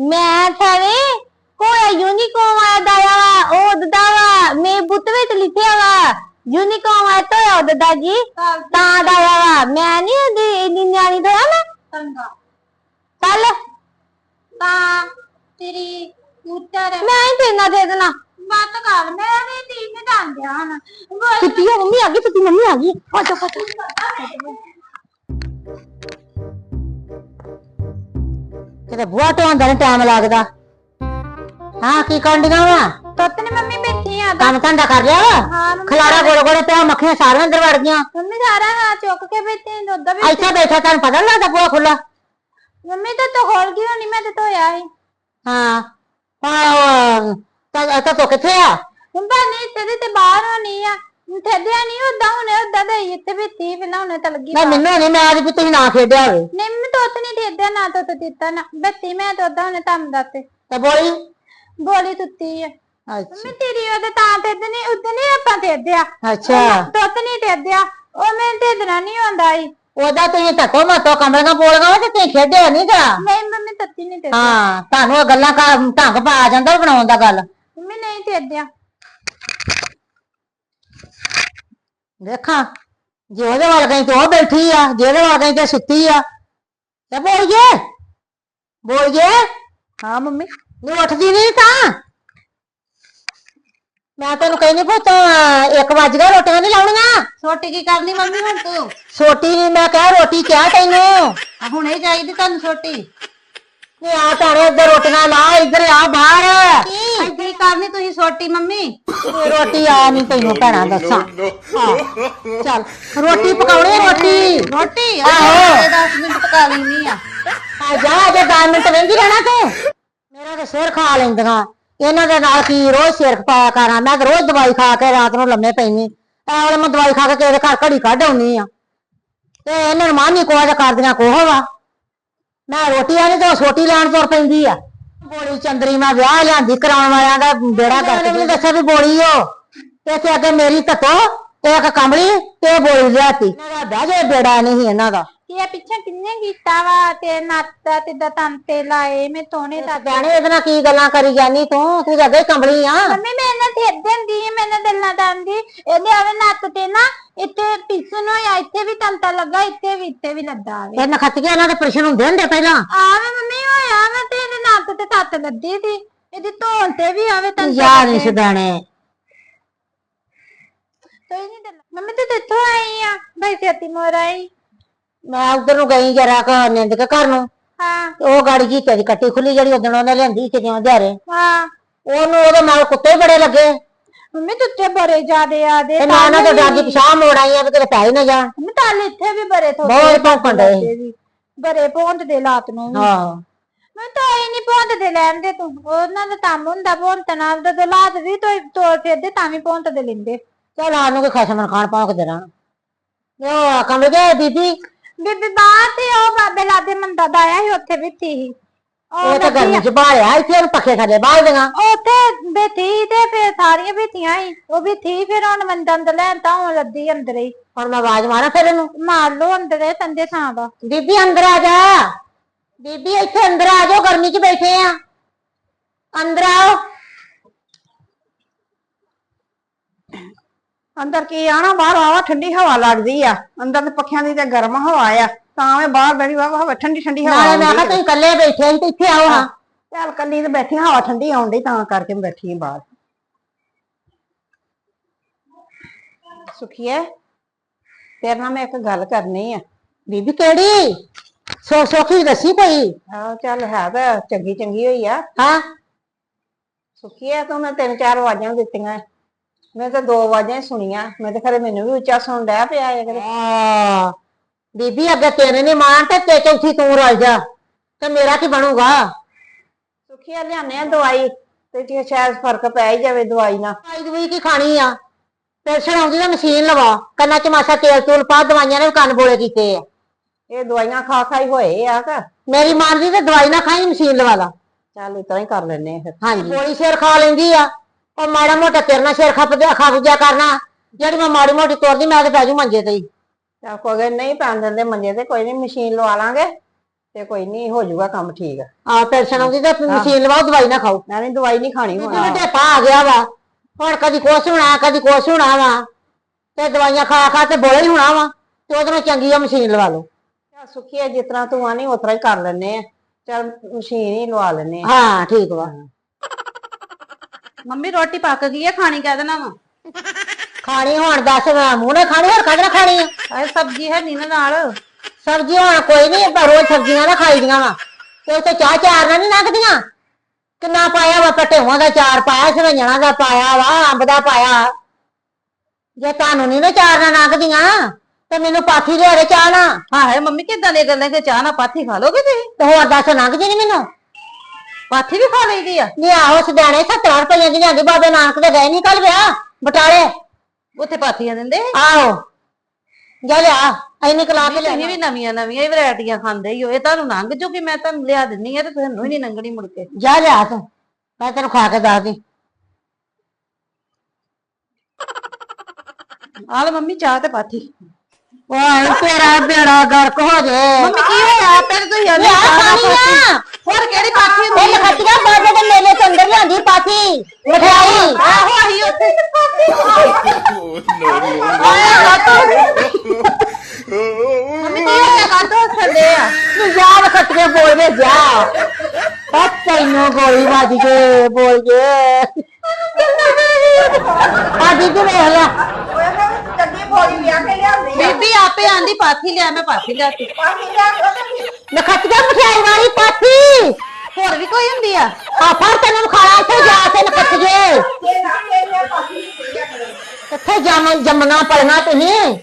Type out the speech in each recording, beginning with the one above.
ਮੈਂ ਥਾਵੇ ਕੋਈ ਯੂਨੀਕੋਰਨ ਆਦਾ ਵਾ ਉਹ ਦਦਾ ਵਾ ਮੇ ਬੁੱਤ ਵਿੱਚ ਲਿਖਿਆ ਵਾ ਯੂਨੀਕੋਰਨ ਆ ਤਾਂ ਉਹ ਦਦਾ ਜੀ ਤਾਂ ਦਾ ਵਾ। ਮੈਂ ਨਹੀਂ ਉਹਦੀ ਇੰਨੀ ਨਿਆਣੀ ਦਾ ਨਾ ਚੰਗਾ। ਚੱਲ। ਤਾਂ ਤੇਰੀ ਉੱਤਰ ਮੈਂ ਹੀ ਤੇਨਾ ਦੇ ਦੇਣਾ। ਬਾਤ ਕਰ ਮੈਂ ਵੀ ਤੀਨ ਜਾਂਦਿਆ ਹਨ ਬੋਲ ਸੁੱਤੀ ਆ ਮੰਮੀ ਆ ਗਈ ਸੁੱਤੀ ਮੰਮੀ ਆ ਗਈ। ਫਟੋ ਫਟੋ ਕਿਤੇ ਬੁਆ ਟੋਂਦਾ ਨੇ ਟਾਈਮ ਲੱਗਦਾ। ਹਾਂ ਕੀ ਕਰਦੀਆਂ ਵਾ? ਤਤ ਨੇ ਮੰਮੀ ਬੈਠੀ ਆ ਕੰਮ ਧੰਦਾ ਕਰ ਲਿਆ ਵਾ? ਹਾਂ ਮੰਮੀ ਖਲਾਰਾ ਗੋਲ ਗੋਲ ਪਿਆ ਮੱਖੀਆਂ ਸਾਰੀਆਂ ਅੰਦਰ ਵੜ ਗਈਆਂ। ਮੰਮੀ ਸਾਰਾ ਹਾਂ ਚੁੱਕ ਕੇ ਬੈਠੇ ਦੁੱਧ ਵੀ ਇੱਥੇ ਬੈਠਾ ਤੈਨੂੰ ਪਤਾ ਨੀ ਲੱਗਦਾ ਬੁਆ ਖੁੱਲਾ ਮੰਮੀ ਤਾਂ ਤਾਂ ਖੋਲ ਗਈ ਹੋਣੀ ਮੈਂ ਤੇ ਧੋਇਆ ਸੀ। ਹਾਂ। ਆਹ ਤਾਂ ਤਾਂ ਤੋ ਕਿੱਥੇ ਆ? ਮੰਮਾ ਨਹੀਂ ਤੇਰੇ ਤੇ ਬਾਹਰ ਹੋਣੀ ਆ। ਥੱਦਿਆ ਨਹੀਂ ਉਦਾਂ ਹੁਣੇ ਉਦਾਂ ਦੇ ਇੱਥੇ ਬੈਠੀ ਪਹਿਲਾਂ ਹੁਣੇ ਤਾਂ ਲੱਗੀ ਮੈਂ ਮੈਨੂੰ ਨਹੀਂ ਮੈਂ ਅੱਜ ਵੀ ਤੁਸੀਂ ਨਾ ਖੇਡਿਆ ਹੋਵੇ। ਨਹੀਂ ਮੈਂ ਨਾ ਤੋਤ ਦਿੱਤਾ ਨਾ। ਬੱਤੀ ਮੈਂ ਤਾਂ ਹੁਣੇ ਤੰਮ ਦੱਤੇ। ਤੇ ਬੋਲੀ। ਬੋਲੀ ਤੁੱਤੀ ਆ। ਅੱਛਾ। ਮੰਮੀ ਤੇਰੀ ਉਹਦੇ ਤਾਂ ਤੇ ਨਹੀਂ ਉਦੋਂ ਨਹੀਂ ਆਪਾਂ ਦੇਦਿਆ ਅੱਛਾ। ਤੋਤ ਨਹੀਂ ਦੇਦਿਆ ਉਹ ਮੈਂ ਤੇ ਦੇਣਾ ਨਹੀਂ ਹੁੰਦਾ ਈ। ਉਹਦਾ ਤੁਸੀਂ ਧੱਕੋ ਮਤੋ ਕਮਲੀਆਂ ਬੋਲੀਆਂ ਵਾ ਤੇ ਤੁਸੀਂ ਖੇਡਿਆ ਨਹੀਂ ਗਾ? ਨਹੀਂ ਮੰਮੀ ਤੱਤੀ ਨਹੀਂ ਦੇਦਿਆ ਹਾਂ ਤੁਹਾਨੂੰ ਇਹ ਗੱਲਾਂ ਕਰ ਢੰਗ ਪਾ ਜਾਂਦਾ ਬਣਾਉਣ ਦਾ ਗੱਲ। ਮੰਮੀ ਨਹੀਂ ਦੇਦਿਆ ਦੇਖਾਂ ਜੇ ਉਹਦੇ ਵੱਲ ਗਈ ਤੇ ਉਹ ਬੈਠੀ ਆ ਜਿਹਦੇ ਵੱਲ ਗਈ ਤੇ ਸੁੱਤੀ ਆ। ਤੇ ਬੋਲ ਜੇ। ਬੋਲ ਜੇ। ਹਾਂ ਮੰਮੀ। ਨਹੀਂ ਉੱਠਦੀ ਨਹੀਂ ਤਾਂ। ਮੈਂ ਤੈਨੂੰ ਕਹਿੰਦੀ ਪੁੱਤ ਇੱਕ ਵੱਜ ਗਿਆ ਰੋਟੀਆਂ ਨਹੀਂ ਲਾਉਣੀਆਂ। ਛੋਟੀ ਕੀ ਕਰਨੀ ਮੰਮੀ ਹੁਣ ਤੂੰ? ਛੋਟੀ ਨਹੀਂ ਮੈਂ ਕਹਿ ਰੋਟੀ ਕਿਹਾ ਤੈਨੂੰ। ਆ ਹੁਣੇ ਚਾਹੀਦੀ ਤੁਹਾਨੂੰ ਛੋਟੀ। ਨਹੀਂ ਆ ਤਾਣੇ ਇੱਧਰ ਰੋਟੀਆਂ ਲਾ ਇੱਧਰ ਆ ਬਾਹਰ। ਕੀ? ਕਰਨੀ ਤੁਸੀਂ ਛੋਟੀ ਮੰਮੀ। ਰੋਟੀ ਆ ਨਹੀਂ ਤੈਨੂੰ ਭੈਣਾ ਦੱਸਾਂ। ਹਾਂ ਚੱਲ। ਰੋਟੀ ਪਕਾਉਣੀ ਰੋਟੀ। ਰੋਟੀ? ਆਹੋ। 10 ਮਿੰਟ ਪਕਾ ਲੈਣੀ ਆ। ਆ ਜਾ ਜੇ 10 ਮਿੰਟ ਰਹਿੰਦੀ ਰਹਿਣਾ ਤੂੰ। ਮੇਰਾ ਤੇ ਸਿਰ ਖਾ ਲੈਂਦੀਆਂ। ਇਹਨਾਂ ਦੇ ਨਾਲ ਕੀ ਰੋਜ਼ ਸਿਰ ਪਾਇਆ ਕਰਾਂ। ਮੈਂ ਤਾਂ ਰੋਜ਼ ਦਵਾਈ ਖਾ ਕੇ ਰਾਤ ਨੂੰ ਲੰਮੇ ਪੈਣੀ ਐ ਵੇਲੇ ਮੈਂ ਦਵਾਈ ਖਾ ਕੇ ਕਿਸੇ ਦੇ ਘਰ ਘੜੀ ਕੱਢ ਆਉਣੀ ਆ। ਤੇ ਇਹਨਾਂ ਨੂੰ ਮਾਨੀ ਕੋਆ ਕਰਦੀਆਂ ਕੋਹ ਵਾ। ਮੈਂ ਰੋਟੀ ਆਣੀ ਤੇ ਛੋਟੀ ਲੈਣ ਤੁਰ ਪੈਂਦੀ ਆ। ਬੋਲੀ ਚੰਦਰੀ ਮੈਂ ਵਿਆਹ ਲਿਆਂਦੀ ਕਰਾਉਣ ਵਾਲਿਆਂ ਦਾ ਬੇੜਾ ਕਰਕੇ ਮੈਨੂੰ ਦੱਸਿਆ ਵੀ ਬੋਲੀ ਓ। ਤੇ ਇੱਥੇ ਅੱਗੇ ਮੇਰੀ ਧੱਤੋ ਤੇ ਇੱਕ ਕਮਲੀ ਤੇ ਬੋਲੀ ਲਿਆਤੀ। ਦਾ ਬਹਿ ਜੇ ਬੇੜਾ ਨਹੀਂ ਇਹਨਾਂ ਦਾ। ਇਹ ਪਿੱਛੇ ਕਿੰਨੇ ਕੀਤਾ ਵਾ ਤੇ ਨੱਤ ਤੇ ਦਾ ਤੰਤੇ ਲਾਏ ਮੈਂ ਤੋਨੇ ਦਾ ਜਾਣੇ ਇਹਦੇ ਨਾਲ ਕੀ ਗੱਲਾਂ ਕਰੀ ਜਾਨੀ ਤੂੰ? ਤੂੰ ਤਾਂ ਅੱਗੇ ਕੰਬਲੀ ਆ। ਮੰਮੀ ਮੈਂ ਨਾ ਠੇਡ ਦਿੰਦੀ ਮੈਨੇ ਦਿਲਾਂ ਦੰਦੀ ਇਹਦੇ ਆਵੇ ਨੱਤ ਤੇ ਨਾ ਇੱਥੇ ਪਿੱਛੇ ਨੂੰ ਆ ਇੱਥੇ ਵੀ ਤੰਤਾ ਲੱਗਾ ਇੱਥੇ ਵੀ ਇੱਥੇ ਵੀ ਲੱਗਾ ਆਵੇ ਇਹ ਨਖਤੀਆਂ ਇਹਨਾਂ ਦੇ ਪ੍ਰਸ਼ਨ ਹੁੰਦੇ ਹੁੰਦੇ ਪਹਿਲਾਂ? ਆਵੇ ਮੰਮੀ ਹੋਇਆ ਵਾ ਤੇ ਇਹਦੇ ਨੱਤ ਤੇ ਤੱਤ ਲੱਦੀ ਸੀ। ਇਹਦੀ ਧੌਣ ਤੇ ਵੀ ਆਵੇ ਤੰਤਾ ਯਾਰ ਨਹੀਂ ਸਦਾਣੇ ਤੋਈ ਨਹੀਂ ਦਿਲ ਮੰਮੀ ਤੂੰ ਕਿੱਥੋਂ ਆਈ ਆ ਭਾਈ ਸੇਤੀ ਮੋਰ ਆਈ। ਮੈਂ ਉਧਰ ਨੂੰ ਗਈ ਜਰਾ ਕ ਨਿੰਦ ਕੇ ਘਰ ਨੂੰ। ਹਾਂ। ਤੇ ਉਹ ਗਾੜੀ ਜੀ ਤੇਰੀ ਕੱਟੀ ਖੁੱਲੀ ਜਿਹੜੀ ਉਦੋਂ ਉਹਨੇ ਲਿਆਂਦੀ ਸੀ ਜਿਉਂ ਦਿਹਾਰੇ ਹਾਂ। ਉਹਨੂੰ ਉਹਦੇ ਨਾਲ ਕੁੱਤੇ ਬੜੇ ਲੱਗੇ। ਮੰਮੀ ਤੁੱਤੇ ਬੜੇ ਜ਼ਿਆਦੇ ਆਦੇ ਤੇ ਨਾ ਨਾ ਤੇ ਪਿਛਾਹ ਮੋੜ ਆਈ ਆ ਵੀ ਕਿਤੇ ਪੈ ਹੀ ਨਾ ਜਾਣ ਮੰਮੀ ਤਾਲੇ ਇੱਥੇ ਵੀ ਬੜੇ ਥੋੜੇ ਬਹੁਤ ਭੌਂਕਣ ਡਏ। ਬੜੇ ਪਹੁੰਚ ਦੇ ਲਾਤ ਨੂੰ ਵੀ। ਹਾਂ। ਮੈਂ ਤਾਂ ਇਹ ਨਹੀਂ ਪਹੁੰਚ ਦੇ ਲੈਣ ਦੇ ਤੂੰ। ਉਹਨਾਂ ਦਾ ਕੰਮ ਹੁੰਦਾ ਪਹੁੰਚਣਾ ਉਹਦਾ ਤੇ ਲਾਤ ਵੀ ਤੋੜ ਤੋੜ ਫਿਰਦੇ ਤਾਂ ਵੀ ਪਹੁੰਚ ਦੇ ਲੈਂਦੇ। ਚਲ ਆਨੂੰ ਕੋਈ ਖਸਮਨ ਖਾਣ ਪਾਉਕ ਦੇਣਾ। ਉਹ ਕਮਲ ਗਏ ਬੀਬੀ ਬੀਬੀ ਬਾਹਰ ਤੇ ਉਹ ਬਾਬੇ ਲਾਦੇ ਮੰਦਾ ਦਾ ਆਇਆ ਸੀ ਉੱਥੇ ਬੈਠੀ ਸੀ। ਉਹ ਤਾਂ ਗਰਮੀ ਚ ਬਾਹਲਿਆ ਇੱਥੇ ਉਹਨੂੰ ਪੱਖੇ ਥੱਲੇ ਬਾਹਲ ਦੇਗਾ ਉੱਥੇ ਬੈਠੀ ਤੇ ਫਿਰ ਸਾਰੀਆਂ ਬੈਠੀਆਂ ਸੀ। ਉਹ ਵੀ ਥੀ ਫਿਰ ਹੁਣ ਮੰਦਾਂ ਅੰਦਰ ਲੈਣ ਤਾਂ ਹੁਣ ਲੱਦੀ ਅੰਦਰ ਹੀ। ਹੁਣ ਮੈਂ ਆਵਾਜ਼ ਮਾਰਾਂ ਫਿਰ ਇਹਨੂੰ। ਮਾਰ ਲੋ ਅੰਦਰ ਇਹ ਸੰਦੇ ਥਾਂ ਦਾ। ਬੀਬੀ ਅੰਦਰ ਆ ਜਾ। ਬੀਬੀ ਇੱਥੇ ਅੰਦਰ ਆ ਜਾਓ ਗਰਮੀ 'ਚ ਬੈਠੇ ਆ। ਅੰਦਰ ਆਓ। ਅੰਦਰ ਕੀ ਆਣਾ? ਬਾਹਰ ਆਵਾ ਠੰਡੀ ਹਵਾ ਲੱਗਦੀ ਆ। ਅੰਦਰ ਤੇ ਪੱਖਿਆਂ ਦੀ ਤੇ ਗਰਮ ਹਵਾ ਆ। ਤਾਂ ਮੈਂ ਬਾਹਰ ਬੈਠੀ ਵਾ ਹਵਾ ਠੰਡੀ ਠੰਡੀ ਹਵਾ ਨਾਲੇ ਮੈਂ ਕਿਹਾ ਤੁਸੀਂ ਇਕੱਲੇ ਬੈਠੇ ਸੀ ਤੇ ਇੱਥੇ ਆਓ ਹਾਂ। ਚੱਲ ਕੱਲੀ ਤੇ ਬੈਠੀ ਹਵਾ ਠੰਡੀ ਆਉਂਦੀ ਤਾਂ ਕਰਕੇ ਮੈਂ ਬੈਠੀ ਆ ਬਾਹਰ। ਸੁਖੀਏ ਤੇਰੇ ਨਾਲ ਮੈਂ ਇੱਕ ਗੱਲ ਕਰਨੀ ਆ। ਬੀਬੀ ਕਿਹੜੀ? ਸੋ ਸੋਖੀ ਦੱਸੀ ਕੋਈ? ਹਾਂ ਚੱਲ ਹੈ ਤਾਂ ਚੰਗੀ ਚੰਗੀ ਹੋਈ ਆ। ਹਾਂ। ਸੁਖੀਏ ਤੂੰ ਮੈਂ ਤਿੰਨ ਚਾਰ ਆਵਾਜ਼ਾਂ ਦਿੱਤੀਆਂ। ਮੈਂ ਤਾਂ ਦੋ ਆਵਾਜ਼ਾਂ ਹੀ ਸੁਣੀਆਂ। ਮੈਂ ਤਾਂ ਖਰੇ ਮੈਨੂੰ ਵੀ ਉੱਚਾ ਸੁਣ ਡਿਆ ਪਿਆ ਹੈ। ਆ, ਬੀਬੀ ਅੱਗੇ ਤੇਰੇ ਨੇ ਮਾਰ ਤੇ ਤੇ ਚੌਥੀ ਤੂੰ ਰਲ ਜਾ। ਤੇ ਮੇਰਾ ਕੀ ਬਣੂਗਾ? ਸੁਖੀਆ ਲਿਆਨੇ ਆ ਦਵਾਈ ਤੇ ਜੇ ਸ਼ਾਇਦ ਫ਼ਰਕ ਪੈ ਹੀ ਜਾਵੇ ਦਵਾਈ ਨਾਲ। ਆਈ ਦਵਾਈ ਕੀ ਖਾਣੀ ਆ? ਪੈਨਸ਼ਨ ਆਉਂਦੀ ਤਾਂ ਮਸ਼ੀਨ ਲਵਾ। ਕੰਨਾਂ 'ਚ ਮਾਸਾ ਤੇਲ ਤੂਲ ਪਾ ਦਵਾਈਆਂ ਨੇ ਵੀ ਕੰਨ ਬੋਲੇ ਕੀਤੇ ਆ। ਇਹ ਦਵਾਈਆਂ ਖਾ ਖਾਈ ਹੋਏ ਆ ਕਿ? ਮੇਰੀ ਮਾਂ ਦੀ ਤੇ ਦਵਾਈ ਨਾ ਖਾਈ ਮਸ਼ੀਨ ਲਵਾ ਲਾ। ਚੱਲ ਇਤਨਾ ਹੀ ਕਰ ਲੈਨੇ ਆ ਫਿਰ। ਹਾਂਜੀ। ਗੋਲੀ ਸਿਰ ਖਾ ਲੈਂਦੀ ਆ। ਉਹ ਮਾੜਾ ਮੋਟਾ ਤੇਰੇ ਨਾਲ ਸਿਰ ਖੱਪ ਜਾ ਖੱਪ ਜਾ ਕਰਨਾ। ਜਿਹੜੀ ਮੈਂ ਮਾੜੀ ਮੋਟੀ ਤੁਰਦੀ ਮੈਂ ਤੇ ਪੈ ਜੂ ਮੰਜੇ ਤੇ ਹੀ। ਚੱਲ ਕੋਈ ਗੱਲ ਨਹੀਂ ਪੈਣ ਦਿੰਦੇ ਮੰਜੇ ਤੇ ਕੋਈ ਨਹੀਂ ਮਸ਼ੀਨ ਲਵਾ ਲਾਂਗੇ ਤੇ ਕੋਈ ਨਹੀਂ ਹੋ ਜਾਊਗਾ ਕੰਮ ਠੀਕ। ਆ ਪੈਨਸ਼ਨ ਆਉਂਦੀ ਤੇ ਮਸ਼ੀਨ ਲਵਾਓ ਦਵਾਈ ਨਾ ਖਾਓ। ਮੈਂ ਵੀ ਦਵਾਈ ਨਹੀਂ ਖਾਣੀ ਹੁਣ। ਮੈਨੂੰ ਢੇਪਾ ਆ ਗਿਆ ਵਾ। ਹੁਣ ਕਦੀ ਕੁਛ ਹੋਣਾ ਕਦੀ ਕੁਛ ਹੋਣਾ ਵਾ। ਤੇ ਦਵਾਈਆਂ ਖਾ ਖਾ ਤੇ ਬੋਲੇ ਹੀ ਹੋਣਾ ਵਾ। ਤੇ ਉਹਦੇ ਨਾਲ ਚੰਗੀ ਆ ਮਸ਼ੀਨ ਲਵਾ ਲਓ। ਚੱਲ ਸੁਖੀ ਹੈ ਜਿਸ ਤਰ੍ਹਾਂ ਤੂੰ ਆਨੀ ਉਸ ਤਰ੍ਹਾਂ ਹੀ ਕਰ ਲੈਨੇ ਆ। ਚੱਲ ਮਸ਼ੀਨ ਹੀ ਲਵਾ ਲੈਨੇ ਆ। ਹਾਂ ਠੀਕ ਵਾ। ਮੰਮੀ ਰੋਟੀ ਪੱਕ ਗਈ ਹੈ ਖਾਣੀ ਕਹਿ ਦੇਣਾ ਵਾ। ਖਾਣੀ ਹੁਣ ਦੱਸ ਮੈਂ ਮੂੰਹ ਨੇ ਖਾਣੀ ਹੋਰ ਨਾ ਖਾਣੀ ਆ? ਇਹ ਸਬਜ਼ੀ ਹੈ ਨੀ ਨਾ ਨਾਲ। ਸਬਜ਼ੀ ਹੁਣ ਕੋਈ ਨਹੀਂ ਪਰ ਰੋਜ਼ ਸਬਜ਼ੀਆਂ ਨਾ ਖਾਈਦੀਆਂ ਵਾ। ਤੇ ਉੱਤੇ ਚਾਹ ਚਾਰ ਨਾਲ ਨਹੀਂ ਲੰਘਦੀਆਂ? ਕਿੰਨਾ ਪਾਇਆ ਵਾ ਪਟੇਵਾਂ ਦਾ ਚਾਰ ਪਾਇਆ ਸਵਈਆਂ ਦਾ ਪਾਇਆ ਵਾ ਅੰਬ ਦਾ ਪਾਇਆ। ਜੇ ਤੁਹਾਨੂੰ ਨਹੀਂ ਨਾ ਚਾਰ ਨਾਲ ਲੰਘਦੀਆਂ ਤੇ ਮੈਨੂੰ ਪਾਥੀ ਲਿਆ ਦੇ ਚਾਹ ਨਾ ਹਾਂ ਹੈ ਮੰਮੀ ਕਿਦਾਂ ਦੇ ਗੱਲਾਂ ਕਿ ਚਾਹ ਨਾ ਪਾਥੀ ਖਾ ਲੋਗੇ ਤੁਸੀਂ? ਤੇ ਹੋਰ ਦੱਸ ਲੰਘ ਜੀ ਨੀ ਮੈਨੂੰ? ਪਾਥੀ ਵੀ ਖਾ ਲਈਦੀ ਆ? ਨਹੀਂ ਆਹੋ ਸਦਾਣੇ 70 ਰੁਪਈਆਂ ਦੀ ਲਿਆਂਦੀ ਬਾਬੇ ਨਾਨਕ ਦੇ ਗਏ ਨਹੀਂ ਕੱਲ ਵਿਆਹ ਬਟਾਲੇ। ਉੱਥੇ ਪਾਥੀਆਂ ਦਿੰਦੇ? ਆਹੋ। ਜਾ ਲਿਆ ਐਨੇ ਕਲਾ ਕੇ ਲਿਆ ਤੁਸੀਂ ਵੀ ਨਵੀਆਂ ਨਵੀਆਂ ਹੀ ਵੈਰਾਈਟੀਆਂ ਖਾਂਦੇ ਹੀ ਹੋ। ਇਹ ਤੁਹਾਨੂੰ ਲੰਘ ਜੂਗੀ ਮੈਂ ਤੁਹਾਨੂੰ ਲਿਆ ਦਿੰਨੀ ਆ ਤੇ ਤੁਹਾਨੂੰ ਹੀ ਨਹੀਂ ਲੰਘਣੀ ਮੁੜ ਕੇ। ਜਾ ਲਿਆ ਤੂੰ ਮੈਂ ਤੈਨੂੰ ਖਾ ਕੇ ਦੱਸਦੀ। ਆ ਲੈ ਮੰਮੀ ਚਾਹ ਤੇ ਪਾਥੀ। ਵਾਹ ਤੇਰਾ ਬੇੜਾ ਗਰਕ ਹੋ ਜੇ। ਮੰਮੀ ਕੀ ਹੋਇਆ? ਪਹਿਲੇ ਤੁਸੀਂ ਆਲੇ ਲਿਆ ਪਾਥੀ ਆ ਹੋਰ ਕਿਹੜੀ ਪਾਥੀ ਇਹ ਹੁੰਦੀ ਆ ਲਖਤੀਆ ਬਾਬੇ ਦੇ ਮੇਲੇ ਤੋਂ ਅੰਦਰ ਲਿਆਂਦੀ ਪਾਥੀ ਮਠਿਆਈ ਆਹੋ ਆਹੀ ਉੱਥੇ ਮੰਮੀ ਕੀ ਹੋਇਆ ਕਾਟੋ ਛੱਡੇ ਆ ਤੂੰ ਜਾ ਲਖਤੀਆ ਜਾ। ਬਸ ਤੈਨੂੰ ਗੋਲੀ ਵੱਜ ਜੇ, ਬੋਲ ਜੇ। ਆ ਦੀਦੀ ਵੇਖ ਲੈ। ਚੱਡੀ ਬੋਲੀ ਵਿਆਹ ਕੇ ਲਿਆਉਂਦੀ ਬੀਬੀ ਆਪੇ ਆਂਦੀ, ਪਾਥੀ ਲਿਆ, ਮੈਂ ਪਾਥੀ ਲਿਆਤੀ ਲਖਤੀਆ ਮਠਿਆਈ ਵਾਲੀ ਪਾਥੀ। ਹੋਰ ਵੀ ਕੋਈ ਹੁੰਦੀ ਆ? ਆ ਫੜ ਤੈਨੂੰ ਖਾਣਾ ਇੱਥੇ ਜਾ ਕੇ ਲਖਤੀਏ ਕਿੱਥੇ ਜੰਮ ਜੰਮਣਾ ਪੜਨਾ ਤੁਸੀਂ?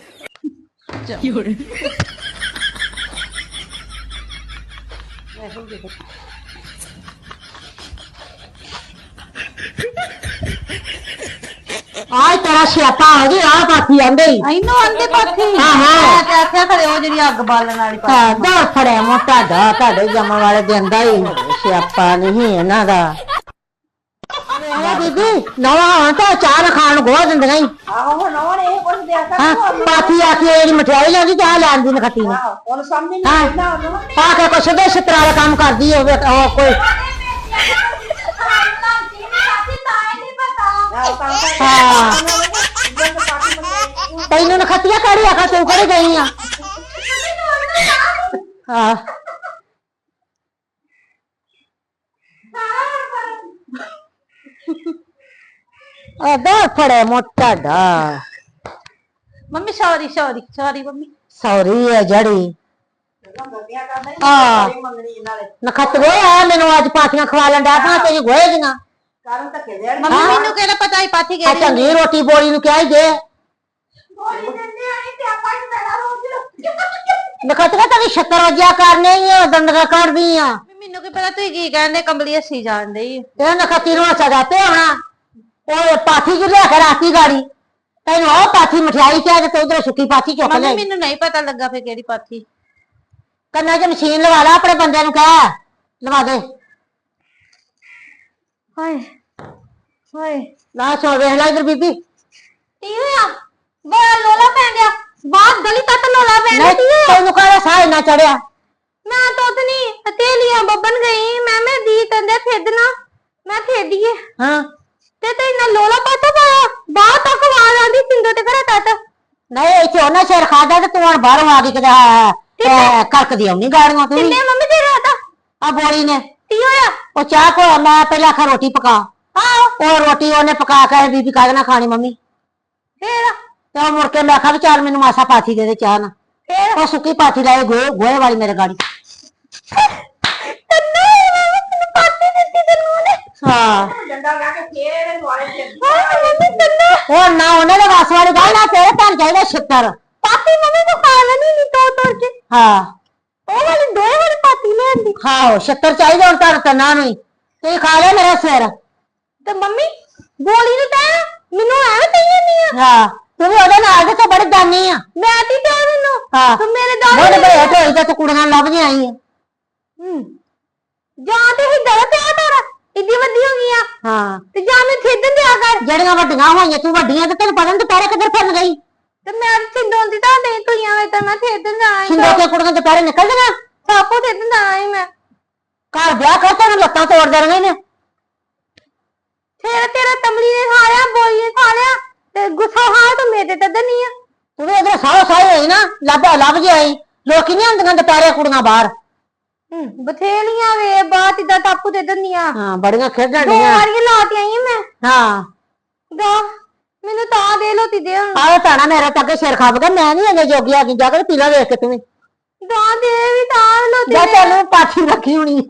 ਆਏ ਤੇਰਾ ਸਿਆਪਾ ਹੋ ਗਿਆ ਆ ਪਾਥੀ ਆਂਦੇ ਹੀ। ਐਨੋ ਆਂਦੇ ਪਾਥੀ? ਹਾਂ, ਹਾਂ। ਮੈਂ ਤੇ ਆਖਿਆ ਖਰੇ ਉਹ ਜਿਹੜੀ ਅੱਗ ਬਾਲਣ ਵਾਲੀ ਪਾਥੀ। ਹਾਂ ਦਾ ਫੜਿਆ ਮੋਟਾ ਦਾ ਤੁਹਾਡੇ ਜੰਮਣ ਵਾਲੇ ਦਿੰਦਾ ਹੀ ਸਿਆਪਾ ਨਹੀਂ ਇਹਨਾਂ ਦਾ। ਵੇਖਿਆ ਬੀਬੀ ਨਵਾਂ ਤਾਂ ਚਾਹ ਨਾ ਖਾਣ ਗੋਆ ਦਿੰਦੀਆਂ ਹੀ। ਆਹੋ ਹੁਣ ਉਹਨੇ ਇਹ ਕੁਝ ਹਾਂ ਆ ਕੇ ਜਿਹੜੀ ਮਠਿਆਈ ਲੈਂਦੀ ਚਾਹ ਲੈਣ ਦੀ ਨਖੱਤੀ ਨੇ ਉਹਨੂੰ ਸਮਝ ਨਹੀਂ ਆਉਂਦਾ ਉਹਨੂੰ। ਆ ਕੇ ਕੁਛ ਦੇ ਛਤਰਾ ਦਾ ਕੰਮ ਕਰਦੀ ਹੋਵੇ ਉਹ ਕੋਈ ਕਰ ਹਾਂ। ਤੈਨੂੰ ਨਖੱਤੀਆਂ ਕਾੜੀ ਆਖਾ ਤੂੰ ਕਿਹੜੇ ਗਈ ਆ? ਹਾਂ। ਅਦਾ ਫੜੇ ਮੋਟਾ ਦਾ mummy sorry sorry sorry mummy. Sorry ਹੈ ਜੜੀ ਹੀ। ਹਾਂ। ਮੰਗਣੀ ਇਹਨਾਂ ਨੇ ਨਖੱਤ ਗੋਇਆ ਮੈਨੂੰ ਅੱਜ ਪਾਥੀਆਂ ਖਵਾ ਲੈਂਦਾ ਪਾ ਤੇ ਗੋਏ ਦੀਆਂ ਕਾਰਨ ਧੱਕੇ ਦੇਣ ਮੰਮੀ ਮੈਨੂੰ ਕਿਹੜਾ ਪਤਾ ਹੀ ਪਾਥੀ ਆ ਕਿਹੜੀ ਚੰਗੀ ਰੋਟੀ ਬੋਲੀ ਨੂੰ ਕਿਹਾ ਹੀ ਦੇ ਗੋਲੀ ਦਿੰਦੇ ਆਣੀ ਤੇ ਆਪਾਂ ਰੋਜ਼। ਤਾਂ ਛੱਤਰ ਵਜਿਆ ਕਰਨੇ ਹੀ ਆ ਦੰਦਗਾ ਕਰਦੀ ਆ। ਮੰਮੀ, ਮੈਨੂੰ ਕੀ ਪਤਾ ਤੁਸੀਂ ਕੀ ਕਹਿੰਦੇ ਕੰਬਲੀ ਹੱਸੀ ਜਾਣਦੇ ਹੀ ਇਹ ਨਖੱਤੀ ਨੂੰ ਸਜ਼ਾ ਤੇ ਹੋਣਾ। ਉਹ ਪਾਥੀ ਜੁ ਲਿਆ ਕੇ ਰਾਤੀ ਗਾੜੀ। ਤੈਨੂੰ ਉਹ ਪਾਥੀ ਮਠਿਆਈ ਕਹਿ ਤੇ ਉਧਰ ਸੁੱਕੀ ਪਾਥੀ ਚੁੱਕ ਮੰਮੀ ਲੈ। ਮੈਨੂੰ ਨਹੀਂ ਪਤਾ ਲੱਗਾ ਫੇ ਕਿਹੜੀ ਪਾਥੀ। ਕੰਨਾਂ 'ਚ ਮਸ਼ੀਨ ਲਵਾ ਲਾ ਆਪਣੇ ਬੰਦਿਆਂ ਨੂੰ ਕਹਿ। ਲਵਾ ਦੇ। ਹਾਏ ਹਾਏ। ਲਾ ਸੋ ਵੇਖ ਲੈ ਇਧਰ ਬੀਬੀ। ਕੀ ਹੋਇਆ? ਬੜਾ ਲੋਲਾ ਪੈ ਗਿਆ ਬਾਹਰ ਗਲੀ ਤੱਕ ਲੋਲਾ ਪੈ ਨਹੀਂ ਤੈਨੂੰ ਕਾਹਦਾ ਸਾਹ ਇੰਨਾ ਚੜਿਆ? ਮੈਂ ਤਾਂ ਉਤਨੀ ਹਥੇਲੀਆਂ ਬੱਬਨ ਗਈ। ਮੈਂ ਮੈਂ ਦੀ ਤੰਦੇ ਖੇਡਣਾ। ਮੈਂ ਖੇਡੀਏ। ਹਾਂ। ਤੇ ਤੇ ਨਾ ਲੋਲਾ ਪਾਤਾ ਪਾਇਆ? ਬਾਹਰ ਤੱਕ ਆਵਾਜ਼ ਆਂਦੀ ਸਿੰਦੋ ਤੇ ਘਰੇ ਤੱਕ। ਨਹੀਂ ਇੱਥੇ ਉਹਨਾਂ ਸਿਰ ਖਾਦਾ ਤੇ ਤੂੰ ਹੁਣ ਬਾਹਰੋਂ ਆ ਕੇ ਕਿਤੇ ਆ, ਤੇ ਕਰਕਦੀ ਆਉਣੀ ਗਾੜੀਆਂ ਤੂੰ ਵੀ? ਕਿੰਨੇ ਮੰਮੀ ਤੇਰੇ ਹੱਥ? ਆ ਬੋਲੀ ਨੇ। ਕੀ ਹੋਇਆ? ਉਹ ਚਾਹ ਕੋ ਮੈਂ ਪਹਿਲਾਂ ਖਾ ਰੋਟੀ ਪਕਾ। ਉਹ ਰੋਟੀ ਉਹਨੇ ਪਕਾ ਕੇ ਬੀਬੀ ਕਾਹਦੇ ਨਾਲ ਖਾਣੀ ਮੰਮੀ? ਫੇਰ? ਤੇ ਉਹ ਮੁੜ ਕੇ ਮੈਂ ਆਖਿਆ ਵੀ ਚੱਲ ਮੈਨੂੰ ਮਾਸਾ ਪਾਥੀ ਦੇ ਦੇ ਚਾਹ ਨਾ ਫੇਰ? ਉਹ ਸੁੱਕੀ ਪਾਥੀ ਲਾਏ ਗੋਏ ਗੋਏ ਵਾਲੀ ਮੇਰੇ ਗਾੜੀ। ਤੈਨੂੰ ਪਾਤੀ ਦਿੱਤੀ ਤੈਨੂੰ ਉਹਨੇ। ਹਾਂ। ਡੰਡਾ ਲਾ ਕੇ ਫੇਰ ਇਹਦੇ ਦੁਆਲੇ ਤੇ ਤੰਨੇ ਉਹ ਨਾ ਉਹਨਾਂ ਦੇ ਵਾਸ ਵਾਲੀ ਗੱਲ ਨਾ ਤੇਰੇ ਭੈਣ ਚਾਹੀਦਾ ਛਿੱਤਰ। ਪਾਤੀ ਮੰਮੀ ਕੋ ਖਾ ਲੈਣੀ ਨਹੀਂ ਤੋ ਤੋੜ ਕੇ। ਹਾਂ। ਉਹ ਵਾਲੀ ਦੋਏ ਵਾਲੀ ਪਾਤੀ ਲੈਂਦੀ ਹਾਂ ਛਿੱਤਰ ਚਾਹੀਦਾ ਹੁਣ ਤਾਂ ਤਨਾ ਨੂੰ ਹੀ ਤੇ ਖਾ ਲੈ ਮੇਰਾ ਸਿਰ। ਤੇ ਮੰਮੀ ਗੋਲੀ ਨੂੰ ਤਾਂ ਮੈਨੂੰ ਐਵੇਂ ਕਹੀ ਨਹੀਂ ਆ। ਹਾਂ। ਤੂੰ ਵੀ ਉਹਦੇ ਨਾਲ ਦੇ ਤਾਂ ਬੜੀ ਦਾਨੀ ਆ। ਮੈਂ ਤੀ ਤੇ ਮੈਨੂੰ। ਹਾਂ। ਤੂੰ ਮੇਰੇ ਦਾਲ ਬੜੇ ਬੜੇ ਢੋਈ ਤਾਂ ਤੂੰ ਕੁੜੀਆਂ ਲੱਭਦੀ ਆਈ ਆ। ਹੂੰ। ਜਾਂ ਤੇ ਹੀ ਦਵਾ ਤੇ ਆ ਤਾਰਾ। ਇੱਡੀ ਵੱਡੀ ਹੋ ਗਈ ਆ? ਹਾਂ। ਤੇ ਜਾਂ ਮੈਂ ਖੇਡਣ ਦਿਆ ਕਰ? ਜਿਹੜੀਆਂ ਵੱਡੀਆਂ ਹੋਈਆਂ ਤੂੰ ਵੱਡੀਆਂ ਤੇ ਤੈਨੂੰ ਪਤਾ ਨੀ ਦੁਪਹਿਰੇ ਕਿੱਧਰ ਫਿਰਨ ਗਈ। ਤੇ ਮੈਂ ਸਿੰਦੋਂ ਦੀ ਤਾਂ ਦੇ ਤੁਈਆਂ ਵੇ ਤਾਂ ਮੈਂ ਖੇਡਣ ਜਾਣਾ ਸੀ ਸਿੰਦੋ ਕੇ ਕੁੜੀਆਂ ਦੁਪਹਿਰੇ ਨਿਕਲਦੀਆਂ ਥਾਪੋ ਦੇ ਦਿੰਦਾ ਹੀ ਮੈਂ। ਘਰ ਵਿਆਹ ਕਰ ਤੈਨੂੰ ਲੱਤਾਂ ਤੋੜ ਦੇਣਗੇ ਨੇ। ਫੇਰ ਤੇਰਾ ਤਮਲੀ ਨੇ ਖਾ ਲਿਆ ਬੋਈ ਨੇ ਖਾ ਲਿਆ ਤੇ ਗੁੱਸਾ ਹਾਂ ਤੂੰ ਮੇਰੇ ਤੇ ਦਨੀ ਆ। ਤੂੰ ਇਧਰ ਸਾਹ ਸਾਹ ਹੋਈ ਨਾ ਲੱਭ ਲੱਭ ਜੇ ਆਈ। ਲੋਕੀ ਨਹੀਂ ਹੁੰਦੀਆਂ ਦੁਪਹਿਰੇ ਕੁੜੀਆਂ ਬਾਹਰ। ਹੂੰ ਬਥੇਲੀਆਂ ਵੇ ਬਾਤ ਇਦਾਂ ਟਾਪੂ ਦੇ ਦੰਦੀਆਂ। ਹਾਂ ਬੜੀਆਂ ਖੇਡਣ ਦੋ ਡੀਆਂ ਵਾਰੀਆਂ ਲਾਤੀਆਂ ਹੀ ਮੈਂ। ਹਾਂ। ਦਾ ਮੈਨੂੰ ਤਾਂ ਦੇ ਲੋਤੀ ਦੇ ਹੁਣ। ਆਹ ਭੈਣਾ ਮੇਰੇ ਤਾਂ ਅੱਗੇ ਸਿਰ ਖਾਪ ਗਿਆ ਮੈਂ ਨਹੀਂ ਅਜੇ ਜੋਗੀ ਆ ਗਈ ਜਾ ਕੇ ਪੀਲਾ ਵੇਖ ਕੇ ਤੂੰ ਵੀ। ਦਾ ਦੇ ਵੀ ਤਾਂ ਲੋਤੀ ਜਾ ਦੇ ਤੈਨੂੰ ਪਾਥੀ ਰੱਖੀ ਹੋਣੀ